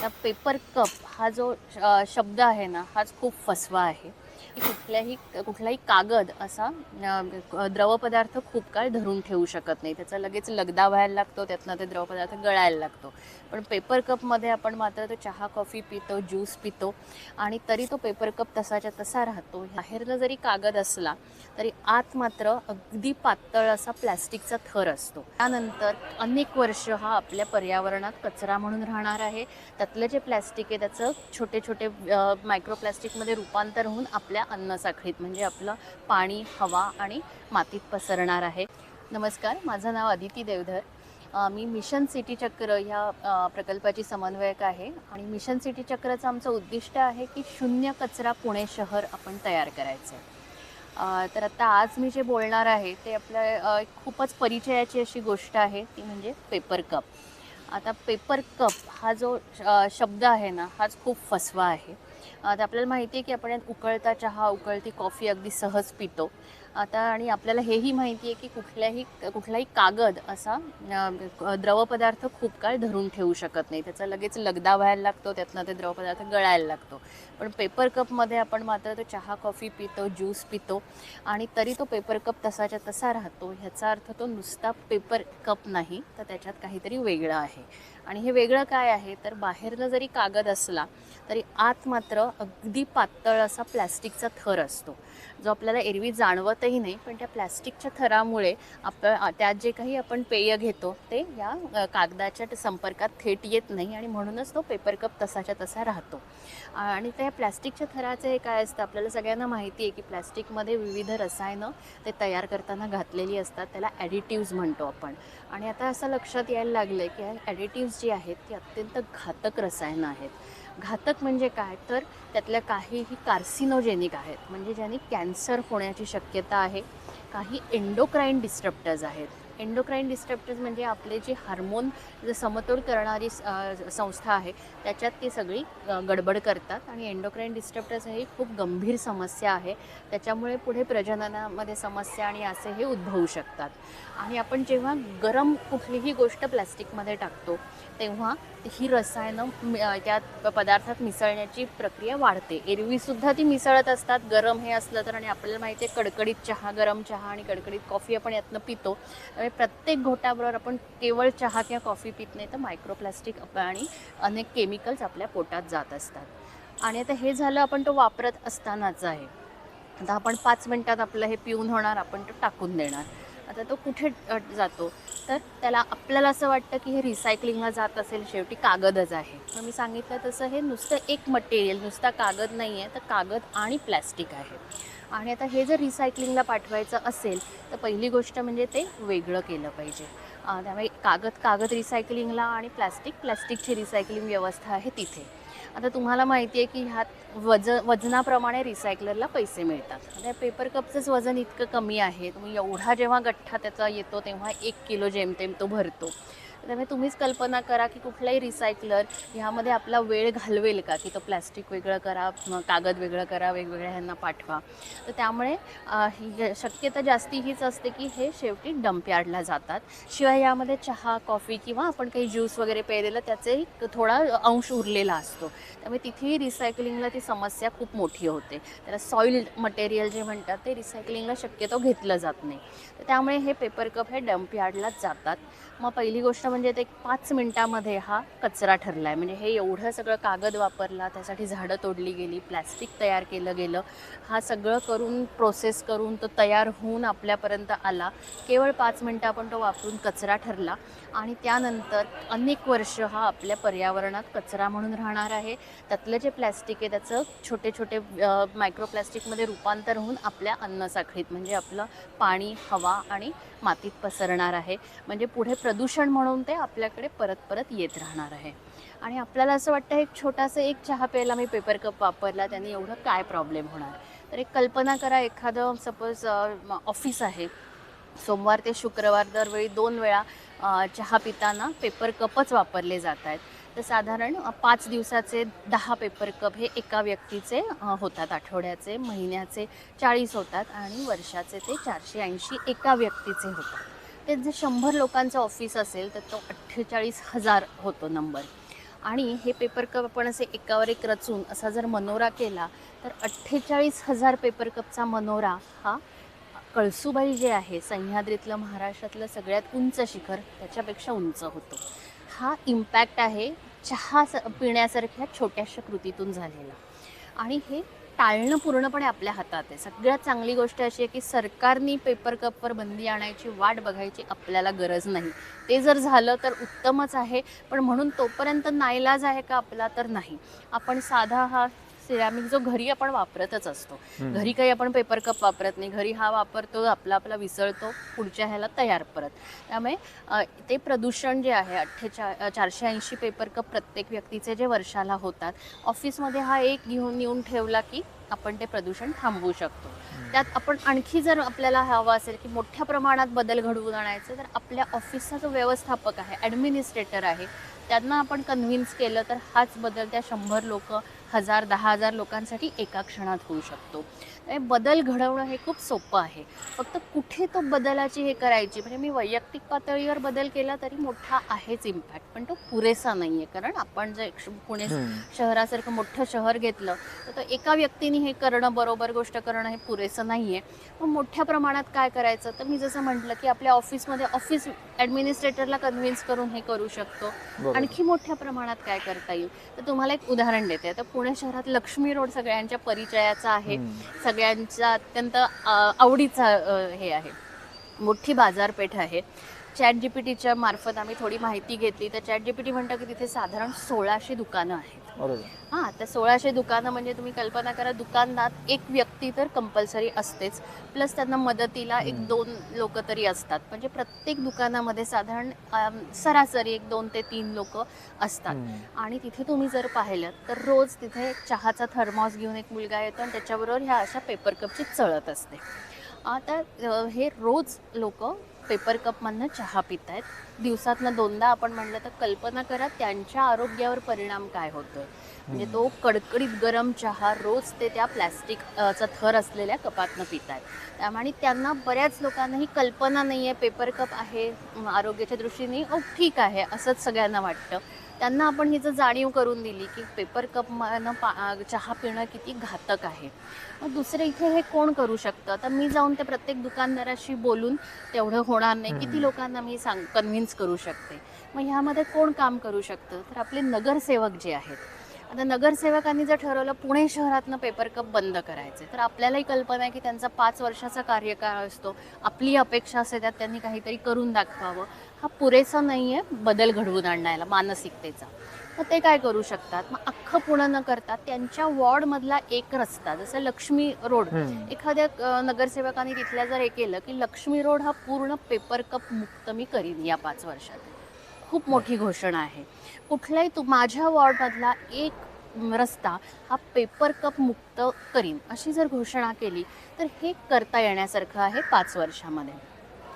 आता paper cup हा जो शब्द आहे ना हाच खूप फसवा आहे. की कुठल्याही कुठलाही कागद असा द्रवपदार्थ खूप काळ धरून ठेवू शकत नाही. त्याचा लगेच लगदा व्हायला लागतो त्यातनं ते द्रवपदार्थ गळायला लागतो. पण पेपर कपमध्ये आपण मात्र तो चहा कॉफी पितो ज्यूस पितो आणि तरी तो पेपर कप तसाच्या तसा राहतो. बाहेरनं जरी कागद असला तरी आत मात्र अगदी पातळ असा प्लॅस्टिकचा थर असतो. त्यानंतर अनेक वर्ष हा आपल्या पर्यावरणात कचरा म्हणून राहणार आहे. त्यातलं जे प्लॅस्टिक आहे त्याचं छोटे छोटे मायक्रो प्लॅस्टिकमध्ये रूपांतर होऊन आपल्या अन्नसाखळीत म्हणजे आपलं पाणी हवा आणि मातीत पसरणार आहे. नमस्कार माझं नाव अदिती देवधर. मी मिशन सिटी चक्र ह्या प्रकल्पाची समन्वयक आहे आणि मिशन सिटी चक्रचं आमचं उद्दिष्ट आहे की शून्य कचरा पुणे शहर आपण तयार करायचं. आहे तर आता आज मी जे बोलणार आहे ते आपल्या एक खूपच परिचयाची अशी गोष्ट आहे ती म्हणजे पेपर कप. आता पेपर कप हा जो शब्द आहे ना हाच खूप फसवा आहे. आता आपल्याला माहिती आहे की आपण यात उकळता चहा उकळती कॉफी अगदी सहज पितो. आता आणि आपल्याला हेही माहिती आहे की कुठल्याही कुठलाही कागद असा द्रवपदार्थ खूप काळ धरून ठेवू शकत नाही. त्याचा लगेच लगदा व्हायला लागतो त्यातनं ते द्रवपदार्थ गळायला लागतो. पण पेपर कपमध्ये आपण मात्र तो चहा कॉफी पितो ज्यूस पितो आणि तरी तो पेपर कप तसाच्या तसा राहतो. ह्याचा अर्थ तो नुसता पेपर कप नाही तर त्याच्यात काहीतरी वेगळं आहे. आणि हे वेगळं काय आहे? तर बाहेरनं जरी कागद असला तरी आत मात्र अगदी पातळ असा प्लॅस्टिकचा थर असतो. जो आपल्याला एरवी जाणवतही नाही पण त्या प्लॅस्टिकच्या थरामुळे आप त्यात जे काही आपण पेय घेतो ते या कागदाच्या संपर्कात थेट येत नाही आणि म्हणूनच तो पेपर कप तसाच्या तसा राहतो. आणि त्या प्लॅस्टिकच्या थराचं हे काय असतं? आपल्याला सगळ्यांना माहिती आहे की प्लॅस्टिकमध्ये विविध रसायनं ते तयार करताना घातलेली असतात. त्याला ॲडिटिव्ज म्हणतो आपण. आणि आता असं लक्षात यायला लागलं की ॲडिटिव्ज जी आहेत ती अत्यंत घातक रसायनं आहेत. घातक म्हणजे काय? तर त्यातल्या काहीही कार्सिनोजेनिक आहेत म्हणजे ज्यांनी कॅन्सर होण्याची शक्यता आहे. काही एंडोक्राईन डिस्ट्रप्टर्स आहेत. एंडोक्राईन डिस्ट्रप्टर्स म्हणजे आपले जे हार्मोन जे समतोल करणारी स- संस्था आहे त्याच्यात ती सगळी गडबड करतात. आणि एंडोक्राईन डिस्ट्रप्टर्स ही खूप गंभीर समस्या आहे. त्याच्यामुळे पुढे प्रजननामध्ये समस्या आणि असे हे उद्भवू शकतात. आणि आपण जेव्हा गरम कुठलीही गोष्ट प्लॅस्टिकमध्ये टाकतो तेव्हा ही रसायनं त्या पदार्थात मिसळण्याची प्रक्रिया वाढते. एरवीसुद्धा ती मिसळत असतात. गरम हे असलं तर आणि आपल्याला माहिती आहे कडकडीत चहा गरम चहा आणि कडकडीत कॉफी आपण यातनं पितो. त्यामुळे प्रत्येक घोटाबरोबर आपण केवळ चहा किंवा कॉफी पित नाही तर मायक्रोप्लास्टिक आणि अनेक केमिकल्स आपल्या पोटात जात असतात. आणि आता हे झालं आपण तो वापरत असतानाच आहे. आता आपण पाच मिनटात आपलं हे पिऊन होणार आपण तो टाकून देणार. आता तो कुठे जातो? तर त्याला आपल्याला असं वाटतं की हे रिसायकलिंगला जात असेल शेवटी कागदच आहे. मग मी सांगितलं तसं हे नुसतं एक मटेरियल नुसता कागद नाही आहे तर कागद आणि प्लॅस्टिक आहे. आणि आता हे जर रिसायकलिंगला पाठवायचं असेल तर पहिली गोष्ट म्हणजे ते वेगळं केलं पाहिजे. त्यामुळे कागद कागद रिसायकलिंगला आणि प्लॅस्टिक प्लॅस्टिकची रिसायकलिंग व्यवस्था आहे तिथे. आता तुम्हाला माहिती आहे की ह्यात वज वजनाप्रमाणे रिसायकलरला पैसे मिळतात. आता पेपर कपचंच वजन इतकं कमी आहे तुम्ही एवढा जेव्हा गठ्ठा त्याचा येतो तेव्हा एक किलो जेमतेम तो भरतो. त्यामुळे तुम्हीच कल्पना करा की कुठलाही रिसायकलर ह्यामध्ये आपला वेळ घालवेल का? की तो प्लॅस्टिक वेगळं करा कागद वेगळं करा वेगवेगळ्या ह्यांना पाठवा. तर त्यामुळे ही शक्यता जास्ती हीच असते की हे शेवटी डम्पयार्डला जातात. शिवाय यामध्ये चहा कॉफी किंवा आपण काही ज्यूस वगैरे प्यायलेलं त्याचाही थोडा अंश उरलेला असतो. त्यामुळे तिथेही रिसायकलिंगला ती समस्या खूप मोठी होते. त्याला सॉईल मटेरियल जे म्हणतात ते रिसायकलिंगला शक्यतो घेतलं जात नाही. तर त्यामुळे हे पेपर कप हे डम्पयार्डलाच जातात. मग पहिली गोष्ट म्हणजे ते पाच मिनटामध्ये हा कचरा ठरला आहे म्हणजे हे एवढं सगळं कागद वापरला त्यासाठी झाडं तोडली गेली प्लॅस्टिक तयार केलं गेलं हा सगळं करून प्रोसेस करून तो तयार होऊन आपल्यापर्यंत आला. केवळ पाच मिनटं आपण तो वापरून कचरा ठरला आणि त्यानंतर अनेक वर्ष हा आपल्या पर्यावरणात कचरा म्हणून राहणार आहे. त्यातलं जे प्लॅस्टिक आहे त्याचं छोटे छोटे मायक्रो प्लॅस्टिकमध्ये रूपांतर होऊन आपल्या अन्नसाखळीत म्हणजे आपलं पाणी हवा आणि मातीत पसरणार आहे. म्हणजे पुढे प्रदूषण म्हणून ते आपल्याकडे परत परत येत राहणार आहे. आणि आपल्याला असं वाटतं एक छोटासा एक चहा प्यायला मी पेपर कप वापरला त्याने एवढं काय प्रॉब्लेम होणार? तर एक कल्पना करा एखादं सपोज ऑफिस आहे. सोमवार ते शुक्रवार दरवेळी दोन वेळा चहा पिताना पेपर कपच वापरले जात आहेत. तर साधारण पाच दिवसाचे दहा पेपर कप हे एका व्यक्तीचे होतात. आठवड्याचे महिन्याचे चाळीस होतात आणि वर्षाचे ते चारशे ऐंशी एका व्यक्तीचे होतात. ते जे शंभर लोकांचं ऑफिस असेल तर तो अठ्ठेचाळीस हजार होतो नंबर आणि हे पेपर कप आपण असे एकावर एक रचून असा जर मनोरा केला तर अठ्ठेचाळीस हजार पेपर कपचा मनोरा हा कळसुबाई जे आहे सह्याद्रीतलं महाराष्ट्रातलं सगळ्यात उंच शिखर त्याच्यापेक्षा उंच होतो. हा इम्पॅक्ट आहे चहा स पिण्यासारख्या छोट्याशा कृतीतून झालेला. आणि हे टाळणं पूर्णपणे आपल्या हातात आहे. सगळ्यात चांगली गोष्ट अशी आहे की सरकारनी पेपर कपवर बंदी आणायची वाट बघायची आपल्याला गरज नाही. ते जर झालं तर उत्तमच आहे पण म्हणून तोपर्यंत नाईलाज आहे का आपला तर नाही. आपण साधा हा सिरामिक जो घरी आपण वापरतच असतो. घरी काही आपण पेपर कप वापरत नाही. घरी हा वापरतो आपला आपला विसळतो पुढच्या ह्याला तयार परत. त्यामुळे ते प्रदूषण जे आहे अठ्ठेचा चारशे ऐंशी पेपर कप प्रत्येक व्यक्तीचे जे वर्षाला होतात ऑफिसमध्ये हा एक घेऊन येऊन ठेवला की आपण ते प्रदूषण थांबवू शकतो. त्यात आपण आणखी जर आपल्याला हवं असेल की मोठ्या प्रमाणात बदल घडवून आणायचे तर आपल्या ऑफिसचा जो व्यवस्थापक आहे ॲडमिनिस्ट्रेटर आहे त्यांना आपण कन्व्हिन्स केलं तर हाच बदल त्या शंभर लोक हजार दहा हजार लोकांसाठी एका क्षणात होऊ शकतो. बदल घडवणं हे खूप सोपं आहे. फक्त कुठे तो बदलाची हे करायची? म्हणजे मी वैयक्तिक पातळीवर बदल केला तरी मोठा आहेच इम्पॅक्ट पण तो पुरेसा नाही आहे कारण आपण जर पुणे. शहरासारखं मोठं शहर घेतलं तर तो एका व्यक्तीने हे करणं बरोबर गोष्ट करणं हे पुरेसं नाही आहे पण मोठ्या प्रमाणात काय करायचं? तर मी जसं म्हटलं की आपल्या ऑफिसमध्ये ऑफिस ॲडमिनिस्ट्रेटरला कन्व्हिन्स करून हे करू शकतो. आणखी मोठ्या प्रमाणात काय करता येईल? तर तुम्हाला एक उदाहरण देते. तर पुणे शहरात लक्ष्मी रोड सगळ्यांच्या परिचयाचा आहे. सगळ्यांचा अत्यंत आवडीचा हे आहे. मोठी बाजारपेठ आहे. चॅट जी पी टीच्या मार्फत आम्ही थोडी माहिती घेतली. तर चॅट जी पी टी म्हणतं की तिथे साधारण सोळाशे दुकानं आहेत. बरोबर. हां तर सोळाशे दुकानं म्हणजे तुम्ही कल्पना करा दुकानदार एक व्यक्ती तर कंपल्सरी असतेच. प्लस त्यांना मदतीला एक. दोन लोक तरी असतात. म्हणजे प्रत्येक दुकानामध्ये साधारण सरासरी एक दोन ते तीन लोक असतात. आणि तिथे तुम्ही जर पाहिलं तर रोज तिथे चहाचा थर्मॉस घेऊन एक मुलगा येतो आणि त्याच्याबरोबर ह्या अशा पेपर कपची चळत असते. आता हे रोज लोक पेपर कपमधनं चहा पित आहेत दिवसातनं दोनदा आपण म्हणलं तर कल्पना करा त्यांच्या आरोग्यावर परिणाम काय होतोय. म्हणजे तो कडकडीत गरम चहा रोज ते त्या प्लॅस्टिक अ, चा थर असलेल्या कपातनं पित आहेत त्यामुळे त्यांना बऱ्याच लोकांना ही कल्पना नाही आहे पेपर कप आहे आरोग्याच्या दृष्टीने ओ ठीक आहे असंच सगळ्यांना वाटतं. त्यांना आपण ही जर जाणीव करून दिली की पेपर कप न पा चहा पिणं किती घातक आहे मग दुसरं इथे हे कोण करू शकतं? तर मी जाऊन ते प्रत्येक दुकानदाराशी बोलून तेवढं होणार नाही. किती लोकांना मी सांग कन्व्हिन्स करू शकते. मग ह्यामध्ये कोण काम करू शकतं? तर आपले नगरसेवक जे आहेत आता नगरसेवकांनी जर ठरवलं पुणे शहरातनं पेपर कप बंद करायचे तर आपल्यालाही कल्पना आहे की त्यांचा पाच वर्षाचा कार्यकाळ असतो. आपली अपेक्षा असते त्यात त्यांनी काहीतरी करून दाखवावं. हा पुरेसा नाही आहे बदल घडवून आणण्याला मानसिकतेचा. मग ते काय करू शकतात? मग अख्खं पुणे न करता त्यांच्या वॉर्डमधला एक रस्ता जसं लक्ष्मी रोड. एखाद्या नगरसेवकांनी तिथल्या जर हे केलं की लक्ष्मी रोड हा पूर्ण पेपर कप मुक्त मी करीन या पाच वर्षात. खूप मोठी घोषणा आहे. कुठलाही तू माझ्या वॉर्डमधला एक रस्ता हा पेपर कप मुक्त करीन अशी जर घोषणा केली तर हे करता येण्यासारखं आहे पाच वर्षामध्ये.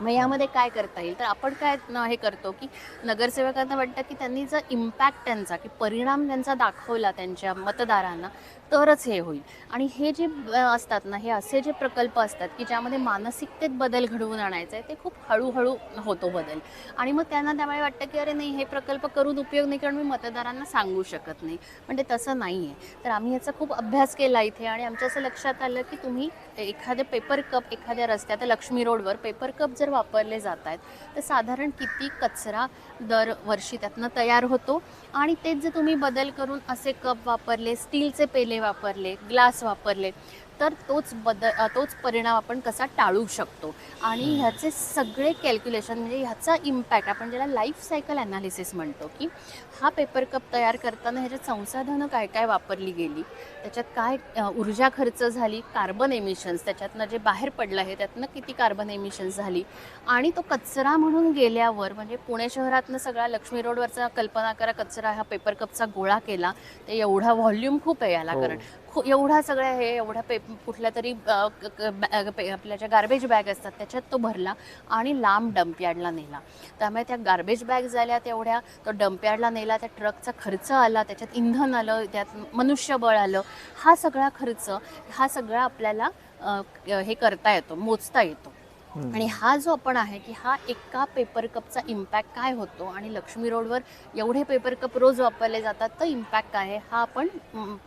मग यामध्ये काय करता येईल? तर आपण काय हे करतो की नगरसेवकांना वाटतं की त्यांनी जर इम्पॅक्ट त्यांचा की परिणाम त्यांचा दाखवला त्यांच्या मतदारांना तरच हे होईल. आणि हे जे असतात ना हे असे जे प्रकल्प असतात की ज्यामध्ये मानसिकतेत बदल घडवून आणायचा आहे ते खूप हळूहळू होतो बदल. आणि मग त्यांना त्यामुळे वाटतं की अरे नाही हे प्रकल्प करून उपयोग नाही कारण मी मतदारांना सांगू शकत नाही. पण ते तसं नाही आहे तर आम्ही याचा खूप अभ्यास केला इथे आणि आमच्या असं लक्षात आलं की तुम्ही एखादे पेपर कप एखाद्या रस्त्यात लक्ष्मी रोडवर पेपर कप जर वापरले जात आहेत. तर साधारण किती कचरा दरवर्षी त्यातनं तयार होतो? आणि तेच जर तुम्ही बदल करून असे कप वापरले स्टीलचे पेले वापरले ग्लास वापरले तर तोच बदल तोच परिणाम आपण कसा टाळू शकतो? आणि ह्याचे सगळे कॅल्क्युलेशन म्हणजे ह्याचा इम्पॅक्ट आपण ज्याला लाईफ सायकल ॲनालिसिस म्हणतो की हा पेपर कप तयार करताना ह्याच्यात संसाधनं काय काय वापरली गेली? त्याच्यात काय ऊर्जा खर्च झाली? कार्बन एमिशन्स त्याच्यातनं जे बाहेर पडलं आहे त्यातनं किती कार्बन एमिशन्स झाली? आणि तो कचरा म्हणून गेल्यावर म्हणजे पुणे शहरातनं सगळा लक्ष्मी रोडवरचा कल्पना करा कचरा हा पेपर कपचा गोळा केला ते एवढा व्हॉल्यूम खूप आहे याला हो. कारण. खू एवढा सगळ्या हे एवढ्या पे कुठल्या तरी क- बॅ- पे- आपल्या ज्या गार्बेज बॅग असतात त्याच्यात तो भरला आणि लांब डम्पयार्डला नेला. त्यामुळे त्या गार्बेज बॅग झाल्या तेवढ्या तो डम्पयार्डला नेला त्या ट्रकचा खर्च आला त्याच्यात इंधन आलं त्यात मनुष्यबळ आलं हा सगळा खर्च हा सगळा आपल्याला हे करता येतो मोजता येतो. आणि हा जो आपण आहे की हा एका पेपर कपचा इम्पॅक्ट काय होतो? आणि लक्ष्मी रोडवर एवढे पेपर कप रोज वापरले जातात तर इम्पॅक्ट काय आहे? हा आपण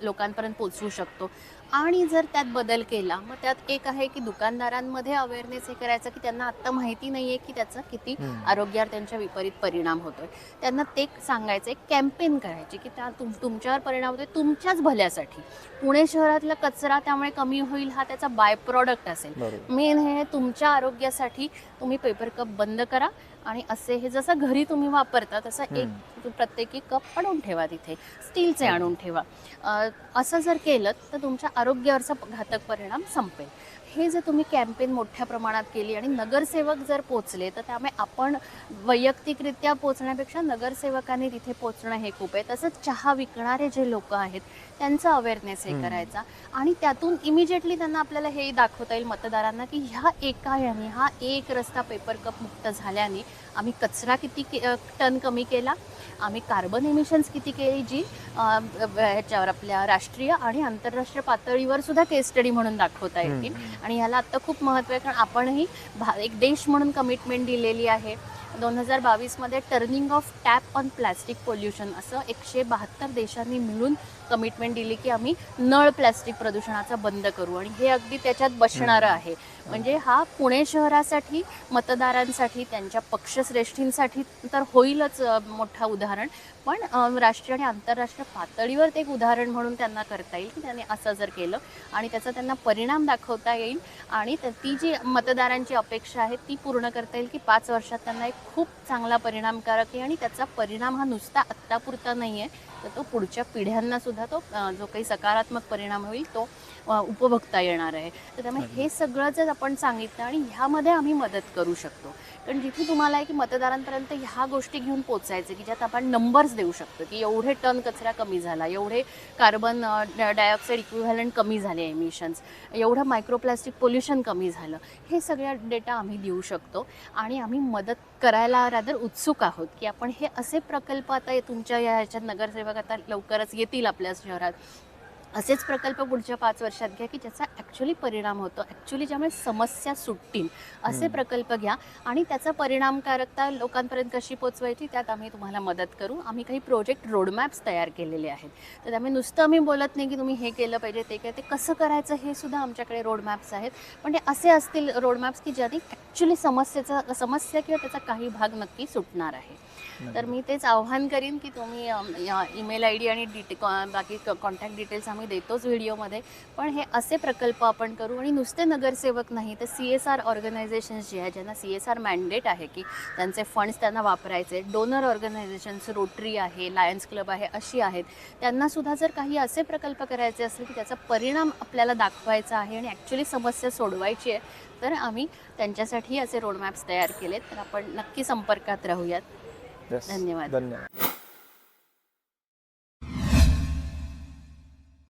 लोकांपर्यंत पोचवू शकतो. आणि जर त्यात बदल केला मग त्यात एक आहे की दुकानदारांमध्ये अवेअरनेस हे करायचं की त्यांना आत्ता माहिती नाही आहे की त्याचा किती. आरोग्यावर त्यांच्या विपरीत परिणाम होतोय. त्यांना ते सांगायचं एक कॅम्पेन करायची की त्या तुम तुमच्यावर परिणाम होतोय तुमच्याच भल्यासाठी. पुणे शहरातला कचरा त्यामुळे कमी होईल हा त्याचा बाय प्रॉडक्ट असेल. मेन हे तुमच्या आरोग्यासाठी तुम्ही पेपर कप बंद करा आणि असे हे जसं घरी तुम्ही वापरता तसं एक. प्रत्येकी कप आणून ठेवा तिथे. स्टीलचे आणून ठेवा. असं जर केलं तर तुमच्या आरोग्यावरचा घातक परिणाम संपेल. हे जर तुम्ही कॅम्पेन मोठ्या प्रमाणात केली आणि नगरसेवक जर पोचले तर त्यामुळे आपण वैयक्तिकरित्या पोचण्यापेक्षा नगरसेवकांनी तिथे पोचणं हे खूप आहे तसंच चहा विकणारे जे लोक आहेत त्यांचा अवेअरनेस हे. करायचा आणि त्यातून इमिजिएटली त्यांना आपल्याला हे दाखवता येईल मतदारांना की ह्या एका याने हा एक रस्ता पेपर कप मुक्त झाल्याने आम्ही कचरा किती टन कमी केला आम्ही कार्बन एमिशन्स किती केली जी ह्याच्यावर आपल्या राष्ट्रीय आणि आंतरराष्ट्रीय पातळीवर सुद्धा केस स्टडी म्हणून दाखवता येतील. आणि ह्याला आत्ता खूप महत्त्व आहे कारण आपणही भा एक देश म्हणून कमिटमेंट दिलेली आहे. दोन हजार बावीसमध्ये turning off tap on plastic pollution असं एकशे बहात्तर देशांनी मिळून कमिटमेंट दिली की आम्ही नळ प्लॅस्टिक प्रदूषणाचा बंद करू. आणि हे अगदी त्याच्यात बसणारं आहे. म्हणजे हा पुणे शहरासाठी मतदारांसाठी त्यांच्या पक्षश्रेष्ठींसाठी तर होईलच मोठा उदाहरण. पण राष्ट्रीय आणि आंतरराष्ट्रीय पातळीवर ते एक उदाहरण म्हणून त्यांना करता येईल की त्यांनी असं जर केलं आणि त्याचा त्यांना परिणाम दाखवता येईल आणि ती जी मतदारांची अपेक्षा आहे ती पूर्ण करता येईल की पाच वर्षात त्यांना एक खूप चांगला परिणामकारक आहे आणि त्याचा परिणाम हा नुसता आत्तापुरता नाही आहे तर तो पुढच्या पिढ्यांना सुद्धा तो जो काही सकारात्मक परिणाम होईल तो उपभोगता येणार आहे. तर त्यामुळे हे सगळं जर आपण सांगितलं आणि ह्यामध्ये आम्ही मदत करू शकतो. कारण जिथे तुम्हाला आहे की मतदारांपर्यंत ह्या गोष्टी घेऊन पोचायचे की ज्यात आपण नंबर्स देऊ शकतो की एवढे टन कचरा कमी झाला एवढे कार्बन डायऑक्साईड इक्विव्हॅलंट कमी झाले एमिशन्स एवढं मायक्रोप्लास्टिक पोल्युशन कमी झालं हे सगळ्या डेटा आम्ही देऊ शकतो. आणि आम्ही मदत करायला रादर उत्सुक आहोत की आपण हे असे प्रकल्प आता तुमच्या या ह्याच्यात नगरसेवक आता लवकरच येतील आपल्या शहरात. असेच प्रकल्प पुढच्या पाच वर्षात घ्या की ज्याचा ॲक्च्युली परिणाम होतो. ॲक्च्युली ज्यामुळे समस्या सुटतील. असे. प्रकल्प घ्या आणि त्याचा परिणामकारकता लोकांपर्यंत कशी पोचवायची त्यात आम्ही तुम्हाला मदत करू. आम्ही काही प्रोजेक्ट रोडमॅप्स तयार केलेले आहेत. तर त्यामुळे नुसतं आम्ही बोलत नाही की तुम्ही हे केलं पाहिजे ते काय ते कसं करायचं हे सुद्धा आमच्याकडे रोडमॅप्स आहेत. पण ते असे असतील रोडमॅप्स की ज्याने ॲक्च्युली समस्येचा समस्या किंवा त्याचा काही भाग नक्की सुटणार आहे. तर मी तेच आव्हान करीन की तुम्ही ईमेल आय डी आणि डिटे कॉ- बाकी कॉन्टॅक्ट डिटेल्स आम्ही देतोच व्हिडिओमध्ये. पण हे असे प्रकल्प आपण करू आणि नुसते नगरसेवक नाही तर सी एस आर ऑर्गनायझेशन्स जे आहे ज्यांना सी एस आर मॅन्डेट आहे की त्यांचे फंड्स त्यांना वापरायचे डोनर ऑर्गनायझेशन्स रोटरी आहे लायन्स क्लब आहे अशी आहेत त्यांनासुद्धा जर काही असे प्रकल्प करायचे असतील की त्याचा परिणाम आपल्याला दाखवायचा आहे आणि ॲक्च्युली समस्या सोडवायची आहे तर आम्ही त्यांच्यासाठी असे रोडमॅप्स तयार केलेत. तर आपण नक्की संपर्कात राहूयात. धन्यवाद. धन्यवाद